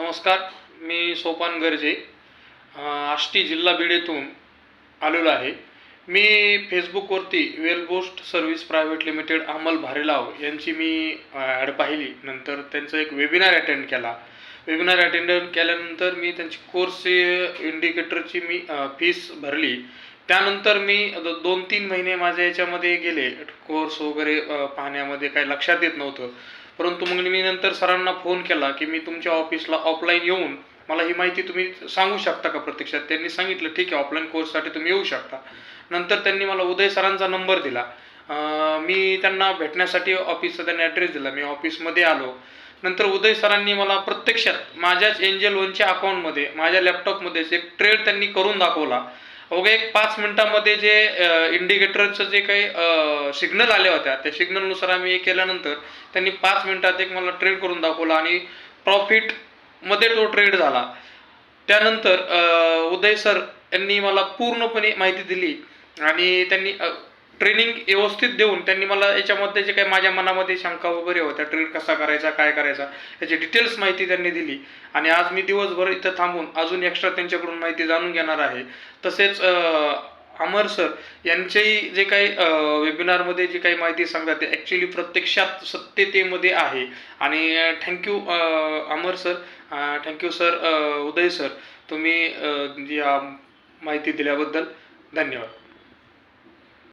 नमस्कार मी सोपान गर्जे आष्टी जिल्हा बीड येथून आलेलो आहे. मी फेसबुकवरती वेलबोस्ट सर्व्हिस प्रायव्हेट लिमिटेड अमल भारेलाव यांची मी ॲड पाहिली. नंतर त्यांचं एक वेबिनार अटेंड केला. वेबिनार अटेंड केल्यानंतर मी त्यांची कोर्स इंडिकेटरची मी फीस भरली. त्यानंतर मी दोन तीन महिने माझ्या याच्यामध्ये गेले. कोर्स वगैरे पाहण्यामध्ये काही लक्षात येत नव्हतं. परंतु मग मी नंतर सरांना फोन केला की मी तुमच्या ऑफिसला ऑफलाईन येऊन मला ही माहिती तुम्ही सांगू शकता का प्रत्यक्षात? त्यांनी सांगितलं ठीक आहे ऑफलाईन कोर्ससाठी तुम्ही येऊ शकता. नंतर त्यांनी मला उदय सरांचा नंबर दिला. मी त्यांना भेटण्यासाठी ऑफिसचा त्यांनी ॲड्रेस दिला. मी ऑफिसमध्ये आलो. नंतर उदय सरांनी मला प्रत्यक्षात माझ्याच एंजल वनच्या अकाउंटमध्ये माझ्या लॅपटॉपमध्येच एक ट्रेड त्यांनी करून दाखवला. अवघ्या एक पाच मिनिटामध्ये जे इंडिकेटरचं जे काही सिग्नल आल्या होत्या त्या सिग्नलनुसार आम्ही हे केल्यानंतर त्यांनी पाच मिनिटात एक मला ट्रेड करून दाखवला आणि प्रॉफिटमध्ये तो ट्रेड झाला. त्यानंतर उदय सर यांनी मला पूर्णपणे माहिती दिली आणि त्यांनी ट्रेनिंग व्यवस्थित देऊन त्यांनी मला याच्यामध्ये जे काही माझ्या मनामध्ये शंका वगैरे होत्या ट्रेड कसा करायचा काय करायचा याची डिटेल्स माहिती त्यांनी दिली. आणि आज मी दिवसभर इथं थांबून अजून एक्स्ट्रा त्यांच्याकडून माहिती जाणून घेणार आहे. तसेच अमर सर यांचेही जे काही वेबिनारमध्ये जी काही माहिती सांगतात ते ॲक्च्युली प्रत्यक्षात सत्यतेमध्ये आहे. आणि thank you Amar sir thank you sir Uday sir तुम्ही या माहिती दिल्याबद्दल धन्यवाद.